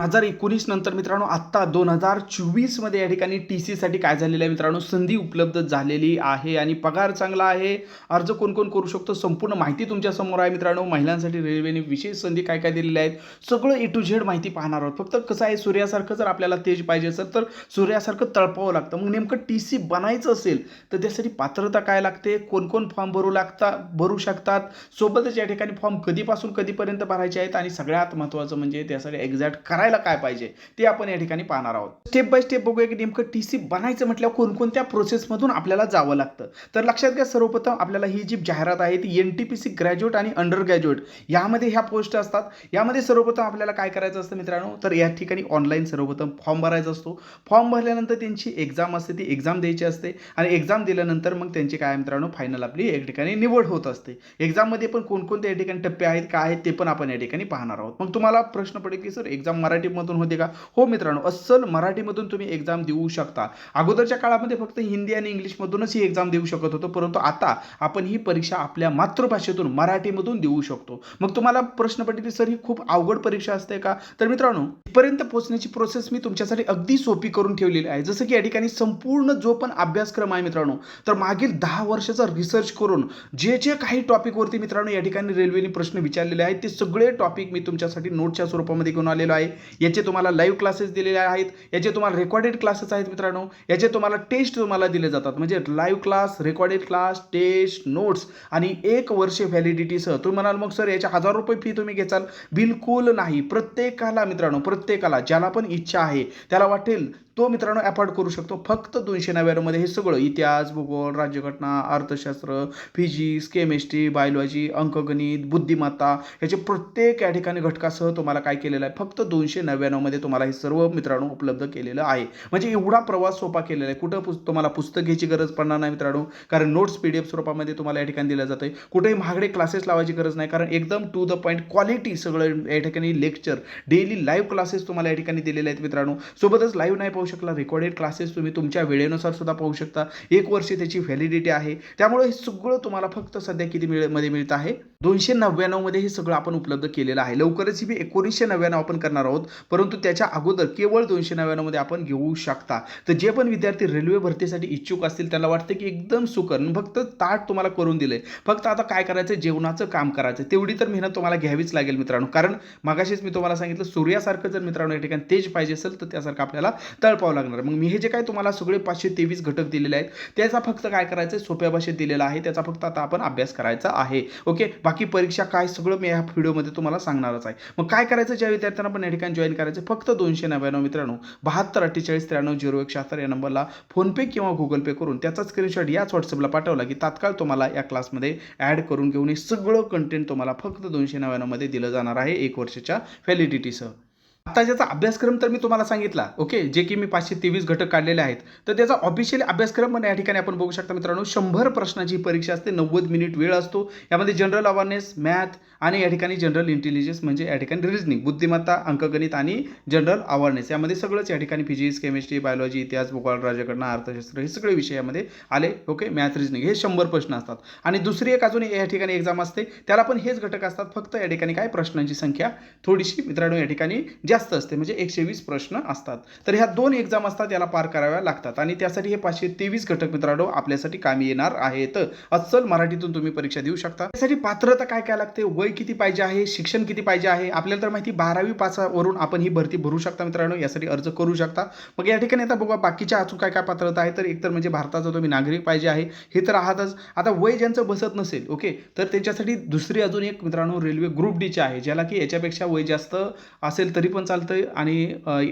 हजार एकोणीस नंतर मित्रांनो आत्ता दोन हजार चोवीसमध्ये या ठिकाणी टी सीसाठी काय झालेलं आहे मित्रांनो? संधी उपलब्ध झालेली आहे आणि पगार चांगला आहे. अर्ज कोण कोण करू शकतो? संपूर्ण माहिती तुमच्यासमोर आहे मित्रांनो. महिलांसाठी रेल्वेने विशेष संधी काय काय दिलेल्या आहेत? सगळं ए टू झेड माहिती पाहणार आहोत. फक्त कसं आहे सूर्यासारखं जर आपल्याला तेज पाहिजे असेल तर सूर्यासारखं तळपावं लागतं. मग नेमकं टी सी बनायचं असेल तर त्यासाठी पात्रता काय लागते? कोण कोण फॉर्म भरू लागता भरू शकतात? सोबतच या ठिकाणी फॉर्म कधीपासून कधीपर्यंत भरायचे आहेत? आणि सगळ्यात महत्त्वाचं म्हणजे त्यासाठी एक्झॅक्ट करायला काय पाहिजे ते आपण या ठिकाणी पाहणार आहोत. स्टेप बाय स्टेप बघूया की नेमकं टी सी बनायचं म्हटल्यावर कोणकोणत्या प्रोसेसमधून आपल्याला जावं लागतं. तर लक्षात घ्या सर्वप्रथम आपल्याला ही जी जाहिरात आहे ती N T P C graduate आणि अंडर ग्रॅज्युएट यामध्ये ह्या पोस्ट असतात. यामध्ये सर्वप्रथम आपल्याला काय करायचं असतं मित्रांनो? तर या ठिकाणी ऑनलाईन सर्वप्रथम फॉर्म भरायचा असतो. फॉर्म भरल्यानंतर त्यांची एक्झाम असते ती एक्झाम द्यायची असते आणि एक्झाम दिल्यानंतर मग त्यांची काय मित्रांनो? फायनल आपली एक ठिकाणी निवड होत असते. एक्झाममध्ये पण कोणकोणते या ठिकाणी टप्पे आहेत काय आहेत ते पण आपण या ठिकाणी पाहणार आहोत. मग तुम्हाला प्रश्न पडेल की सर एक्झाम मराठीमधून होते का? हो मित्रांनो अस्सल मराठीमधून तुम्ही एक्झाम देऊ शकता. अगोदरच्या काळामध्ये फक्त हिंदी आणि इंग्लिशमधूनच ही एक्झाम देऊ शकत होतो परंतु आता आपण ही परीक्षा आपल्या मातृभाषेतून मराठीमधून देऊ शकतो. मग तुम्हाला प्रश्न पडेल की सर ही खूप अवघड परीक्षा असते का? तर मित्रांनो इथपर्यंत पोहोचण्याची प्रोसेस मी तुमच्यासाठी अगदी सोपी करून ठेवलेली आहे. जसं की या ठिकाणी संपूर्ण जो पण अभ्यासक्रम आहे मित्रांनो तर मागील दहा वर्षाचा रिसर्च करून जे जे काही टॉपिकवरती मित्रांनो या ठिकाणी रेल्वेने प्रश्न विचारलेले आहेत ते सगळे टॉपिक मी तुमच्यासाठी नोटच्या स्वरूपामध्ये घेऊन आलेलो आहे. याचे तुम्हाला लाईव्ह क्लासेस दिलेले आहेत याचे तुम्हाला रेकॉर्डेड क्लासेस आहेत मित्रांनो याचे तुम्हाला टेस्ट तुम्हाला दिले जातात. म्हणजे live class recorded class test notes आणि एक वर्ष व्हॅलिडिटीसह तुम्ही म्हणाल मग सर याचे हजार रुपये फी तुम्ही घेचाल? बिलकुल नाही. प्रत्येकाला मित्रांनो प्रत्येकाला ज्याला पण इच्छा आहे त्याला वाटेल तो मित्रांनो अफोर्ड करू शकतो. फक्त दोनशे नव्याण्णवमध्ये हे सगळं इतिहास भूगोल राज्यघटना अर्थशास्त्र फिजिक्स केमिस्ट्री बायोलॉजी अंकगणित बुद्धिमत्ता ह्याचे प्रत्येक या ठिकाणी घटकासह तुम्हाला काय केलेलं आहे? फक्त दोनशे नव्याण्णवमध्ये तुम्हाला हे सर्व मित्रांनो उपलब्ध केलेलं आहे. म्हणजे एवढा प्रवास सोपा केलेला आहे. कुठं पुस् तुम्हाला पुस्तक घ्यायची गरज पडणार नाही मित्रांनो. कारण नोट्स पी डी एफ स्वरूपामध्ये तुम्हाला या ठिकाणी दिलं जातं आहे कुठेही महागडे क्लासेस लावायची गरज नाही. कारण एकदम टू द पॉईंट क्वालिटी सगळं या ठिकाणी लेक्चर डेली लाईव्ह क्लासेस तुम्हाला या ठिकाणी दिलेले आहेत मित्रांनो. सोबतच लाईव्ह नाही पाहू शकला. रेकॉर्डेड क्लासेस तुम्ही तुमच्या वेळेनुसार सुद्धा पाहू शकता. एक वर्ष त्याची व्हॅलिडिटी आहे. त्यामुळे हे सगळं तुम्हाला फक्त सध्या किती मिळमध्ये मिळत आहे? दोनशे नव्याण्णवमध्ये हे सगळं आपण उपलब्ध केलेलं आहे. लवकरच ही एकोणीसशे नव्याण्णव आपण करणार आहोत. परंतु त्याच्या अगोदर केवळ दोनशे नव्याण्णवमध्ये आपण घेऊ शकता. तर जे पण विद्यार्थी रेल्वे भरतीसाठी इच्छुक असतील त्यांना वाटतं की एकदम सुकर फक्त ताट तुम्हाला करून दिले फक्त आता काय करायचं जेवणाचं काम करायचं तेवढी तर मेहनत तुम्हाला घ्यावीच लागेल मित्रांनो. कारण मागाशीच मी तुम्हाला सांगितलं सूर्यासारखं जर मित्रांनो या ठिकाणी तेज पाहिजे असेल तर त्यासारखं आपल्याला तळपावं लागणार. मग मी हे जे काय तुम्हाला सगळे पाचशे तेवीस घटक दिलेले आहेत त्याचा फक्त काय करायचं आहे? सोप्या भाषेत दिलेला आहे. त्याचा फक्त आता आपण अभ्यास करायचा आहे. ओके? बाकी परीक्षा काय सगळं मी ह्या व्हिडिओमध्ये तुम्हाला सांगणारच आहे. मग काय करायचं ज्या विद्यार्थ्यांना पण या ठिकाणी जॉईन करायचं फक्त दोनशे नव्याण्णव मित्रांनो बहात्तर अठ्ठेचाळीस त्र्याण्णव झिरो एक शहात्तर या नंबरला फोनपे किंवा गुगल पे करून त्याचा स्क्रीनशॉट याच व्हॉट्सअपला पाठवला की तात्काळ तुम्हाला या क्लासमध्ये ॲड करून घेऊन हे सगळं कंटेंट तुम्हाला फक्त दोनशे नव्याण्णवमध्ये दिलं जाणार आहे एक वर्षाच्या व्हॅलिडिटीसह आता ज्याचा अभ्यासक्रम तर मी तुम्हाला सांगितला ओके? जे की मी पाचशे तेवीस घटक काढलेले आहेत. तर त्याचा ऑफिशियल अभ्यासक्रम पण या ठिकाणी आपण बघू शकता मित्रांनो शंभर प्रश्नाची परीक्षा असते नव्वद मिनिट वेळ असतो. यामध्ये जनरल अवेअरनेस मॅथ आणि या ठिकाणी जनरल इंटेलिजन्स म्हणजे या ठिकाणी रिजनिंग बुद्धिमत्ता अंकगणित आणि जनरल अवेअरनेस यामध्ये सगळंच या ठिकाणी फिजिक्स केमिस्ट्री बायोलॉजी इतिहास भूगोल राजकारण अर्थशास्त्र हे सगळे विषय यामध्ये आले ओके? मॅथ रिजनिंग हे शंभर प्रश्न असतात. आणि दुसरी एक अजून या ठिकाणी एक्झाम असते त्याला पण हेच घटक असतात फक्त या ठिकाणी काय? प्रश्नांची संख्या थोडीशी मित्रांनो या ठिकाणी जास्त असते म्हणजे एकशे वीस प्रश्न असतात. तर ह्या दोन एक्झाम असतात याला पार कराव्या लागतात. आणि त्यासाठी हे पाचशे तेवीस घटक मित्रांनो आपल्यासाठी कामी येणार आहेत. अस्सल मराठीतून तुम्ही परीक्षा देऊ शकता. त्यासाठी पात्रता काय काय लागते? वय किती पाहिजे आहे? शिक्षण किती पाहिजे आहे? आपल्याला तर माहिती बारावी पासावरून आपण ही भरती भरू शकता मित्रांनो यासाठी अर्ज करू शकता. मग या ठिकाणी आता बघा बाकीच्या अजून काय काय पात्रता आहे तर एकतर म्हणजे भारताचा तुम्ही नागरिक पाहिजे आहे हे तर आहातच आता वय ज्यांचं बसत नसेल ओके? तर त्यांच्यासाठी दुसरी अजून एक मित्रांनो रेल्वे ग्रुप डीचे आहे ज्याला की याच्यापेक्षा वय जास्त असेल तरी पण चालतं आणि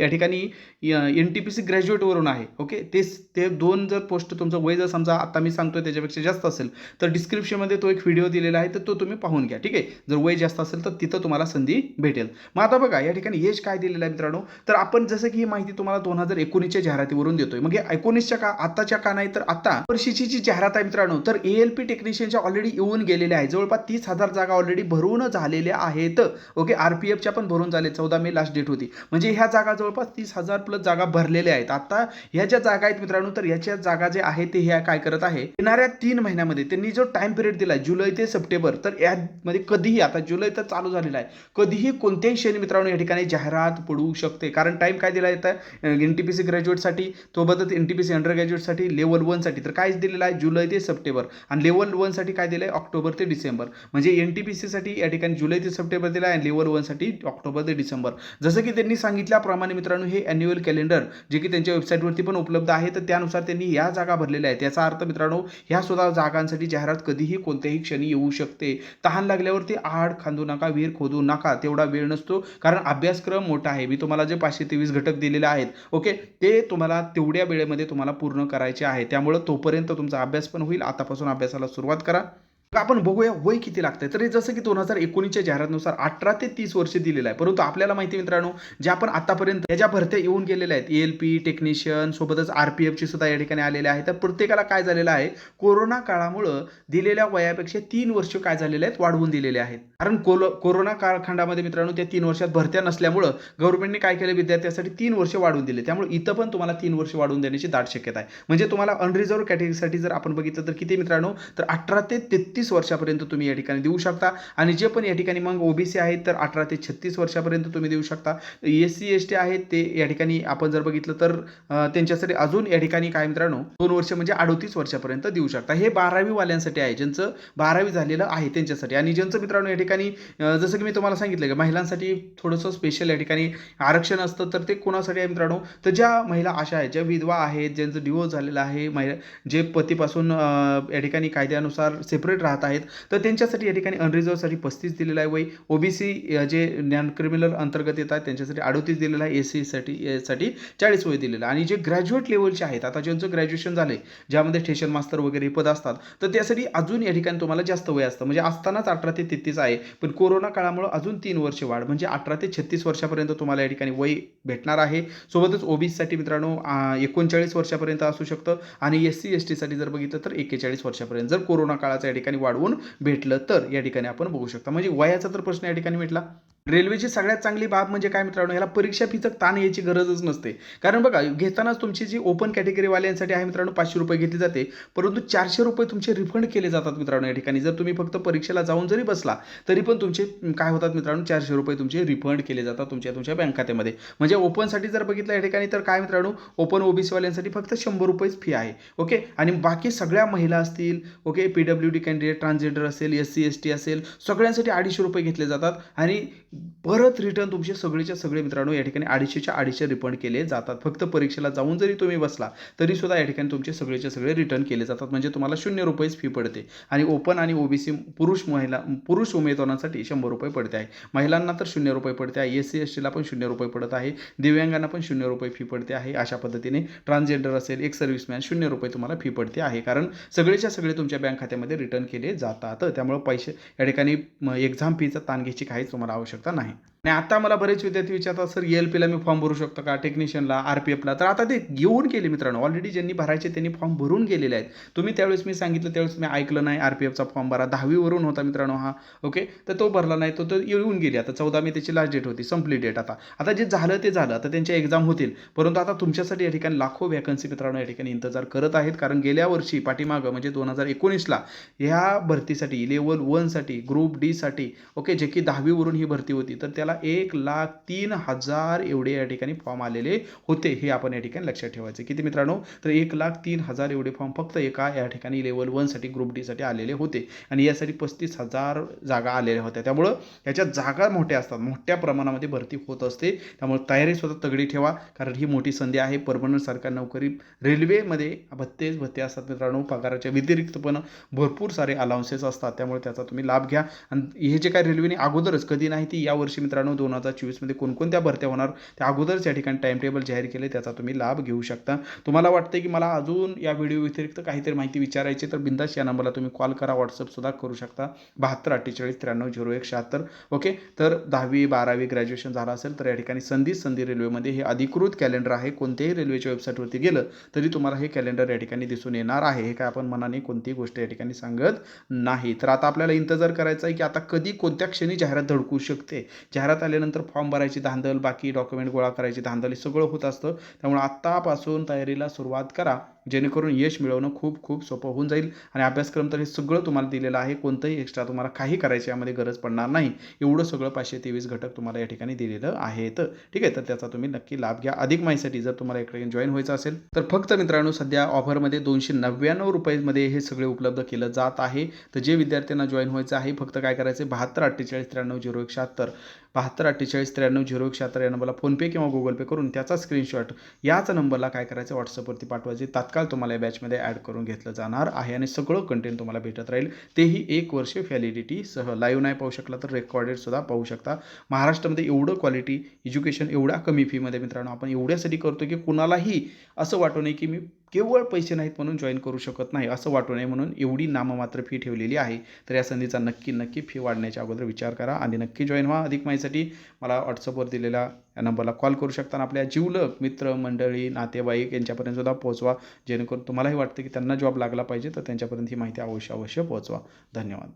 या ठिकाणी एन टी पी सी ग्रॅज्युएटवरून आहे ओके तेच ते दोन जर पोस्ट तुमचं वय जर समजा आता मी सांगतोय त्याच्यापेक्षा जास्त असेल तर डिस्क्रिप्शनमध्ये तो एक व्हिडिओ दिलेला आहे तर तो तुम्ही पाहून घ्या ठीक आहे? जर वय जास्त असेल तर तिथं तुम्हाला संधी भेटेल. मग आता बघा या ठिकाणी एज काय दिलेलं आहे मित्रांनो? तर आपण जसं की ही माहिती तुम्हाला दोन हजार एकोणीसच्या जाहिरातीवरून देतोय. मग एकोणीसच्या का आताच्या का नाही तर आता वर्षीची जी जाहिरात आहे मित्रांनो तर ए एल पी टेक्निशियनच्या ऑलरेडी येऊन गेलेल्या आहे जवळपास तीस हजार जागा ऑलरेडी भरून झालेल्या आहेत ओके आर पी एफच्या पण भरून झाले चौदा मे लास्ट डेट होती. म्हणजे ह्या जागा जवळपास तीस हजार प्लस जागा भरलेल्या आहेत. आता ह्या ज्या जागा आहेत मित्रांनो तर याच्या जागा जे आहे ते ह्या काय करत आहे? येणाऱ्या तीन महिन्यामध्ये त्यांनी जो टाइम पिरियड दिला जुलै ते सप्टेंबर तर यामध्ये कधीही आता जुलै तर चालू झालेला आहे कधीही कोणत्याही क्षणी मित्रांनो या ठिकाणी जाहिरात पडू शकते. कारण टाइम काय दिला येतं? एन टी पी सी ग्रॅज्युएटसाठी सोबतच N T P C under ग्रॅज्युएटसाठी लेवल वनसाठी तर काय दिलेलं आहे जुलै ते सप्टेंबर. आणि लेवल वनसाठी काय दिलं आहे ऑक्टोबर ते डिसेंबर. म्हणजे एन टी पी सीसाठी या ठिकाणी जुलै ते सप्टेंबर दिला आहे लेवल वनसाठी ऑक्टोबर ते डिसेंबर. जसं की त्यांनी सांगितल्याप्रमाणे मित्रांनो हे अॅन्युअल कॅलेंडर जे की त्यांच्या वेबसाईटवरती पण उपलब्ध आहे तर त्यानुसार त्यांनी या जागा भरलेल्या आहेत. याचा अर्थ मित्रांनो ह्या सुद्धा जागांसाठी जाहिरात कधीही कोणत्याही क्षणी येऊ शकते. तहान लागल्यावरती आड खांदू नका विहीर खोदू नका तेवढा वेळ नसतो कारण अभ्यासक्रम मोठा आहे. मी तुम्हाला जे पाचशे तेवीस घटक दिलेले आहेत ओके ते तुम्हाला तेवढ्या वेळेमध्ये तुम्हाला पूर्ण करायचे आहे. त्यामुळं तोपर्यंत तुमचा अभ्यास पण होईल. आतापासून अभ्यासाला सुरुवात करा. आपण बघूया वय किती लागतंय. तर हे जसं की दोन हजार एकोणीसच्या जाहिरातनुसार अठरा ते तीस वर्ष दिलेलं आहे. परंतु आपल्याला माहिती आहे मित्रांनो जे आपण आतापर्यंत या ज्या भरत्या येऊन गेलेल्या आहेत एल पी टेक्निशियन सोबतच आर पी एफची सुद्धा या ठिकाणी आलेल्या आहेत. तर प्रत्येकाला काय झालेलं आहे कोरोना काळामुळं दिलेल्या वयापेक्षा तीन वर्ष काय झालेले आहेत वाढवून दिलेले आहेत. कारण कोलो कोरोना काळखंडामध्ये मित्रांनो त्या तीन वर्षात भरत्या नसल्यामुळं गव्हर्नमेंटने काय केलं विद्यार्थ्यासाठी? तीन वर्ष वाढवून दिले. त्यामुळे इथं पण तुम्हाला तीन वर्ष वाढवून देण्याची दाट शक्यता आहे. म्हणजे तुम्हाला अनरिझर्व कॅटेगरीसाठी जर आपण बघितलं तर किती मित्रांनो? तर अठरा ते तेहतीस वर्षापर्यंत तुम्ही या ठिकाणी देऊ शकता. आणि जे पण या ठिकाणी मग ओबीसी आहेत तर अठरा ते छत्तीस वर्षापर्यंत तुम्ही देऊ शकता. एस सी एस टी आहेत ते या ठिकाणी आपण जर बघितलं तर त्यांच्यासाठी अजून या ठिकाणी काय मित्रांनो? दोन वर्ष म्हणजे अडोतीस वर्षापर्यंत देऊ शकता. हे बारावी वाल्यांसाठी आहे. ज्यांचं बारावी झालेलं आहे त्यांच्यासाठी. आणि ज्यांचं मित्रांनो या ठिकाणी ठिकाणी जसं की मी तुम्हाला सांगितलं की महिलांसाठी थोडंसं स्पेशल या ठिकाणी आरक्षण असतं तर ते कोणासाठी आहे मित्रांनो? तर ज्या महिला अशा आहेत ज्या विधवा आहेत ज्यांचं डिवोर्स झालेलं आहे महिला जे पतीपासून या ठिकाणी कायद्यानुसार सेपरेट राहत आहेत तर त्यांच्यासाठी या ठिकाणी अनरिझर्वसाठी पस्तीस दिलेलं आहे. वय ओबीसी जे नॉन क्रिमिनल अंतर्गत येतात त्यांच्यासाठी अडोतीस दिलेलं आहे. एस सीसाठी साठी चाळीस वय दिलेलं आहे. आणि जे ग्रॅज्युएट लेवलचे आहेत आता ज्यांचं ग्रॅज्युएशन झालं आहे ज्यामध्ये स्टेशन मास्तर वगैरे पद असतात तर त्यासाठी अजून या ठिकाणी तुम्हाला जास्त वय असतं. म्हणजे असतानाच अठरा ते तेहतीस आहे. पण कोरोना काळामुळे अजून तीन वर्ष वाढ म्हणजे अठरा ते छत्तीस वर्षापर्यंत तुम्हाला या ठिकाणी वय भेटणार आहे. सोबतच ओबीसीसाठी मित्रांनो एकोणचाळीस वर्षापर्यंत असू शकतं आणि एस सी एस टीसाठी जर बघितलं तर एक्केचाळीस वर्षापर्यंत जर कोरोना काळाचा या ठिकाणी वाढवून भेटलं तर या ठिकाणी आपण बघू शकता. म्हणजे वयाचा तर प्रश्न या ठिकाणी भेटला रेल्वेची सगळ्यात चांगली बाब म्हणजे काय मित्रांनो ह्याला परीक्षा फीचं ताण यायची गरजच नसते. कारण बघा घेतानाच तुमची जी ओपन कॅटेगरीवाल्यांसाठी आहे मित्रांनो पाचशे रुपये घेतली जाते. परंतु चारशे रुपये तुमचे रिफंड केले जातात मित्रांनो या ठिकाणी. जर तुम्ही फक्त परीक्षेला जाऊन जरी बसला तरी पण तुमचे काय होतात मित्रांनो चारशे रुपये तुमचे रिफंड केले जातात तुमच्या तुमच्या बँक खात्यामध्ये. म्हणजे ओपनसाठी जर बघितलं या ठिकाणी तर काय मित्रांनो ओपन ओबीसीवाल्यांसाठी फक्त शंभर रुपयेच फी आहे. ओके? आणि बाकी सगळ्या महिला असतील okay? P W D candidate transgender असेल एस सी एस टी असेल सगळ्यांसाठी अडीचशे रुपये घेतले जातात. आणि परत रिटर्न तुमचे सगळेच्या सगळे मित्रांनो या ठिकाणी अडीचशेच्या अडीचशे रिफंड केले जातात. फक्त परीक्षेला जाऊन जरी तुम्ही बसला तरी सुद्धा या ठिकाणी तुमचे सगळेचे सगळे रिटर्न केले जातात. म्हणजे तुम्हाला शून्य रुपयेच फी पडते. आणि ओपन आणि ओबीसी पुरुष महिला पुरुष उमेदवारांसाठी शंभर रुपये पडते आहे. महिलांना तर शून्य रुपये पडते आहे. एस सी एस टीला पण शून्य रुपये पडत आहे. दिव्यांगांना पण शून्य रुपये फी पडते आहे. अशा पद्धतीने ट्रान्सजेंडर असेल एक सर्व्हिसमॅन शून्य रुपये तुम्हाला फी पडते आहे. कारण सगळेच्या सगळे तुमच्या बँक खात्यामध्ये रिटर्न केले जातात. त्यामुळे पैसे या ठिकाणी एक्झाम फीचा ताण घ्यायची काहीच तुम्हाला आवश्यक आवश्यकता नाही आणि आता मला बरेच विद्यार्थी विचारतात सर एल पीला मी फॉर्म भरू शकतो का? टेक्निशियनला आर पी एफला तर आता ते घेऊन गेले मित्रांनो. ऑलरेडी ज्यांनी भरायचे त्यांनी फॉर्म भरून गेलेले आहेत. तुम्ही त्यावेळेस मी सांगितलं त्यावेळेस मी ऐकलं नाही आर पी एफचा फॉर्म भरा. दहावीवरून होता मित्रांनो हा. ओके तर तो भरला नाही तो तर येऊन गेली. आता चौदा मे त्याची लास्ट डेट होती संपली डेट आता. आता जे झालं ते झालं. आता त्यांच्या एक्झाम होतील. परंतु आता तुमच्यासाठी या ठिकाणी लाखो वॅकन्सी मित्रांनो या ठिकाणी इंतजार करत आहेत. कारण गेल्या वर्षी पाठीमागं म्हणजे दोन हजार एकोणीसला ह्या भरतीसाठी लेवल वनसाठी ग्रुप डीसाठी ओके जे की दहावीवरून ही भरती होती तर त्याला एक लाख तीन हजार एवढे या ठिकाणी फॉर्म आलेले होते. हे आपण या ठिकाणी लक्षात ठेवायचे. किती मित्रांनो? तर एक लाख तीन हजार एवढे फॉर्म फक्त एका या ठिकाणी लेवल वनसाठी ग्रुप डीसाठी आलेले होते. आणि यासाठी पस्तीस हजार जागा आलेल्या होत्या. त्यामुळं याच्या जागा मोठ्या असतात. मोठ्या प्रमाणामध्ये भरती होत असते. त्यामुळे तयारी स्वतः तगडी ठेवा. कारण ही मोठी संधी आहे. परमनंट सारख्या नोकरी रेल्वेमध्ये भत्तेच भत्ते असतात मित्रांनो. पगाराच्या व्यतिरिक्त पण भरपूर सारे अलाउन्सेस असतात. त्यामुळे त्याचा तुम्ही लाभ घ्या. आणि हे जे काय रेल्वेने अगोदरच कधी नाही ती यावर्षी मित्रांनो दोन हजार चोवीसमध्ये कोणकोणत्या भरत्या होणार त्या अगोदरच या ठिकाणी टाइम टेबल जाहीर केले त्याचा तुम्ही लाभ घेऊ शकता. तुम्हाला वाटतं की मला अजून या व्हिडिओ व्यतिरिक्त काहीतरी माहिती विचारायची तर बिंदास या नंबरला तुम्ही कॉल करा व्हॉट्सअपसुद्धा करू शकता. बहात्तर अठ्ठेचाळीस त्र्याण्णव झिरो एक शहात्तर. ओके तर दहावी बारावी ग्रॅज्युएशन झालं असेल तर या ठिकाणी संधी संधी रेल्वेमध्ये हे अधिकृत कॅलेंडर आहे. कोणत्याही रेल्वेच्या वेबसाईटवरती गेलं तरी तुम्हाला हे कॅलेंडर या ठिकाणी दिसून येणार आहे. हे काय आपण मनाने कोणतीही गोष्ट या ठिकाणी सांगत नाही. तर आता आपल्याला इंतजार करायचा आहे की आता कधी कोणत्या क्षणी जाहिरात धडकू शकते? जाहिरात घरात आल्यानंतर फॉर्म भरायची धांदल बाकी डॉक्युमेंट गोळा करायची धांदल हे सगळं होत असतं. त्यामुळे आत्तापासून तयारीला सुरुवात करा. जेणेकरून यश मिळवणं खूप खूप सोपं होऊन जाईल. आणि अभ्यासक्रम तर हे सगळं तुम्हाला दिलेलं आहे. कोणतंही एक्स्ट्रा तुम्हाला काही करायची यामध्ये गरज पडणार नाही. एवढं सगळं पाचशे तेवीस घटक तुम्हाला या ठिकाणी दिलेलं आहेत. ठीक आहे? तर त्याचा तुम्ही नक्की लाभ घ्या. अधिक माहितीसाठी जर तुम्हाला इकडे जॉईन व्हायचं असेल तर फक्त मित्रांनो सध्या ऑफरमध्ये दोनशे नव्याण्णव रुपयेमध्ये हे सगळे उपलब्ध केलं जात आहे. तर जे विद्यार्थ्यांना जॉईन व्हायचं आहे फक्त काय करायचं आहे बहात्तर अठ्ठेचाळीस त्र्याण्णव झिरो एक शहात्तर. बहात्तर अठ्ठेचाळीस त्र्याण्णव झिरो एक शहात्तर या नंबरला फोनपे किंवा गुगल पे करून त्याचा स्क्रीनशॉट याच नंबरला काय करायचं? व्हॉट्सअपवरती पाठवायचे. तात्काळ तुम्हाला या बॅचमध्ये ॲड करून घेतलं जाणार आहे आणि सगळं कंटेंट तुम्हाला भेटत राहील. तेही एक वर्ष व्हॅलिडिटीसह लाईव्ह नाही पाहू शकला तर रेकॉर्डेडसुद्धा पाहू शकता. महाराष्ट्रामध्ये एवढं क्वालिटी एज्युकेशन एवढ्या कमी फीमध्ये मित्रांनो आपण एवढ्यासाठी करतो की कुणालाही असं वाटू नये की मी केवळ पैसे नाहीत म्हणून जॉईन करू शकत नाही असं वाटू नये म्हणून एवढी नाममात्र फी ठेवलेली आहे. तर या संधीचा नक्की नक्की फी वाढण्याच्या अगोदर विचार करा आणि नक्की जॉईन व्हा. अधिक माहितीसाठी मला व्हॉट्सअपवर दिलेल्या या नंबरला कॉल करू शकता आणि आपल्या जीवलक मित्र मंडळी नातेवाईक यांच्यापर्यंत सुद्धा पोहोचवा. जेणेकरून तुम्हालाही वाटतं की त्यांना जॉब लागला पाहिजे तर त्यांच्यापर्यंत ही माहिती अवश्य अवश्य पोहोचवा. धन्यवाद.